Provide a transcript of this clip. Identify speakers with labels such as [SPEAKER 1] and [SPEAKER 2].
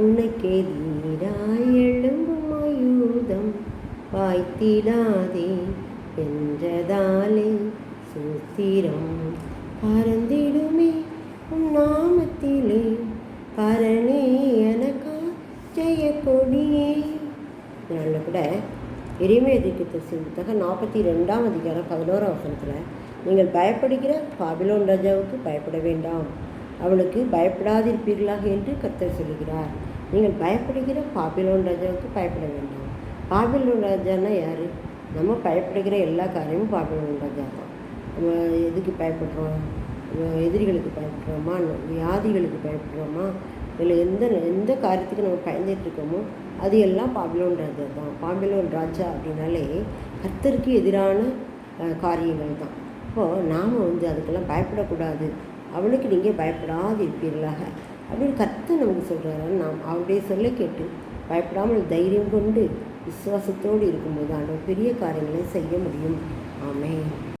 [SPEAKER 1] உனக்கெதிராய் எழும்பும் ஆயுதம் பாய்த்திடாதே என்றதாலே சூத்திரம் பறந்திடுமே உன் நாமத்திலே. பரணே எனக்கா ஜெய கொடியே இதனால் கூட எரிமை தீர்க்கத்தை புத்தகம் நாற்பத்தி ரெண்டாம் அதிகாரம் பதினோராம் வசனத்தில் நீங்கள் பயப்படுகிற பாபிலோன் ராஜாவுக்கு பயப்பட வேண்டாம். அவளுக்கு பயப்படாதிருப்பீர்களாக என்று கர்த்தர் சொல்லுகிறார் நீங்கள் பயப்படுகிற பாபிலோன் ராஜாவுக்கு பயப்பட வேண்டாம். பாபிலோன் ராஜான்னா யார்? நம்ம பயப்படுகிற எல்லா காரியமும் பாபிலோன் ராஜா தான். நம்ம எதுக்கு பயப்படுறோம்? எதிரிகளுக்கு பயப்படுறோமா? வியாதிகளுக்கு பயப்படுறோமா? இல்லை எந்த எந்த காரியத்துக்கு நம்ம பயந்துட்டுருக்கோமோ அது எல்லாம் பாபிலோன் ராஜா தான். பாபிலோன் ராஜா அப்படின்னாலே கர்த்தருக்கு எதிரான காரியங்கள் தான். இப்போது நாம் வந்து அதுக்கெல்லாம் பயப்படக்கூடாது. அவளுக்கு நீங்கள் பயப்படாது இருப்பீர்களாக அப்படின்னு கர்த்தர் நமக்கு சொல்கிறாரு நாம் அவருடைய சொல்லை கேட்டு பயப்படாமல் தைரியம் கொண்டு விசுவாசத்தோடு இருக்கும்போது ஆண்டவர் பெரிய காரியங்களை செய்ய முடியும். ஆமே